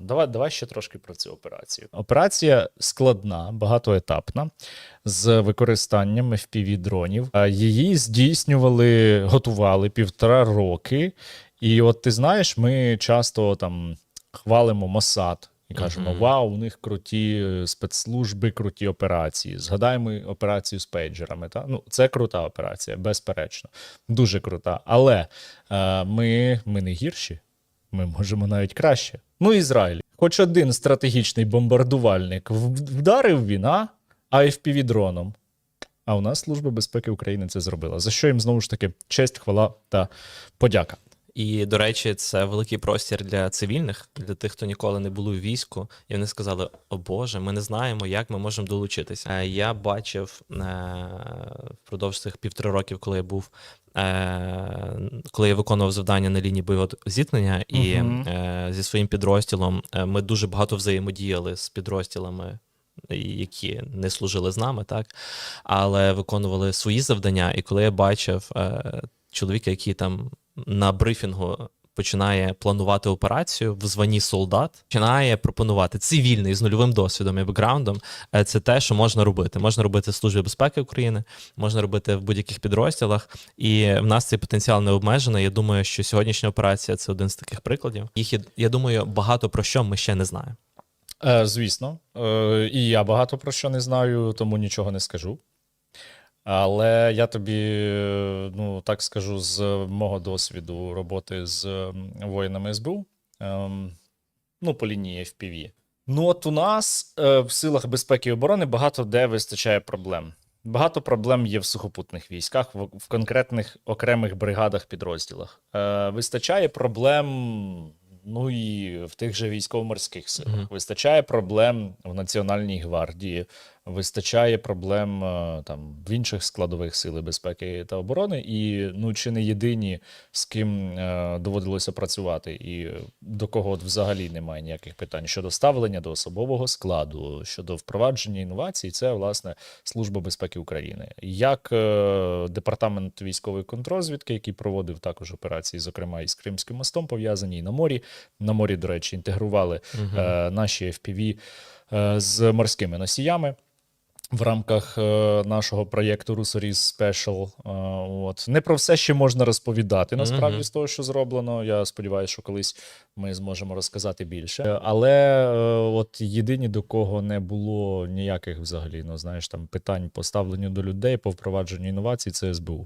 Давай, давай ще трошки про цю операцію. Операція складна, багатоетапна, з використанням FPV-дронів. Її здійснювали, готували півтора роки. І от ти знаєш, ми часто там хвалимо Мосад і кажемо: Мгм. Вау, у них круті е, спецслужби, круті операції. Згадаємо операцію з пейджерами. Та? Ну, це крута операція, безперечно. Дуже крута. Але е, ми, ми не гірші. Ми можемо навіть краще. Ну, Ізраїль. Хоч один стратегічний бомбардувальник вдарив він, а? fpv дроном. А у нас Служба безпеки України це зробила. За що їм знову ж таки честь, хвала та подяка. І, до речі, це великий простір для цивільних, для тих, хто ніколи не були у війську. І вони сказали: О Боже, ми не знаємо, як ми можемо долучитися. Е, Я бачив е, впродовж цих півтори років, коли я був. е, Коли я виконував завдання на лінії бойового зіткнення, і е, зі своїм підрозділом ми дуже багато взаємодіяли з підрозділами, які не служили з нами, так але виконували свої завдання. І коли я бачив е, чоловіка, який там на брифінгу починає планувати операцію в званні солдат, починає пропонувати цивільний з нульовим досвідом і бекграундом. е, Це те, що можна робити. Можна робити в Службі безпеки України, можна робити в будь-яких підрозділах. І в нас цей потенціал не обмежений. Я думаю, що сьогоднішня операція це один з таких прикладів. Їх я думаю, багато про що ми ще не знаємо. Е, звісно, е, і я багато про що не знаю, тому нічого не скажу. Але я тобі, е, ну так скажу, з мого досвіду роботи з воїнами СБУ, ем, ну, по лінії FPV. Ну, от у нас е, в силах безпеки і оборони багато де вистачає проблем. Багато проблем є в сухопутних військах, в, в конкретних окремих бригадах, підрозділах. Е, вистачає проблем, ну і в тих же військово-морських силах. Мгм. Вистачає проблем в Національній гвардії, вистачає проблем е, там в інших складових сил безпеки та оборони. І ну чи не єдині, з ким е, доводилося працювати, і до кого от взагалі немає ніяких питань щодо ставлення до особового складу, щодо впровадження інновацій, це власне Служба безпеки України. Як е, департамент військової контрозвідки, який проводив також операції, зокрема із Кримським мостом, пов'язані і на морі. На морі, до речі, інтегрували е, наші FPV е, з морськими носіями. В рамках е, нашого проєкту Русоріс Special. Е, от. Не про все ще можна розповідати, насправді, Мгм. з того, що зроблено. Я сподіваюся, що колись ми зможемо розказати більше. Е, Але е, от єдині, до кого не було ніяких взагалі, ну знаєш, там питань по ставленню до людей, по впровадженню інновацій, це СБУ.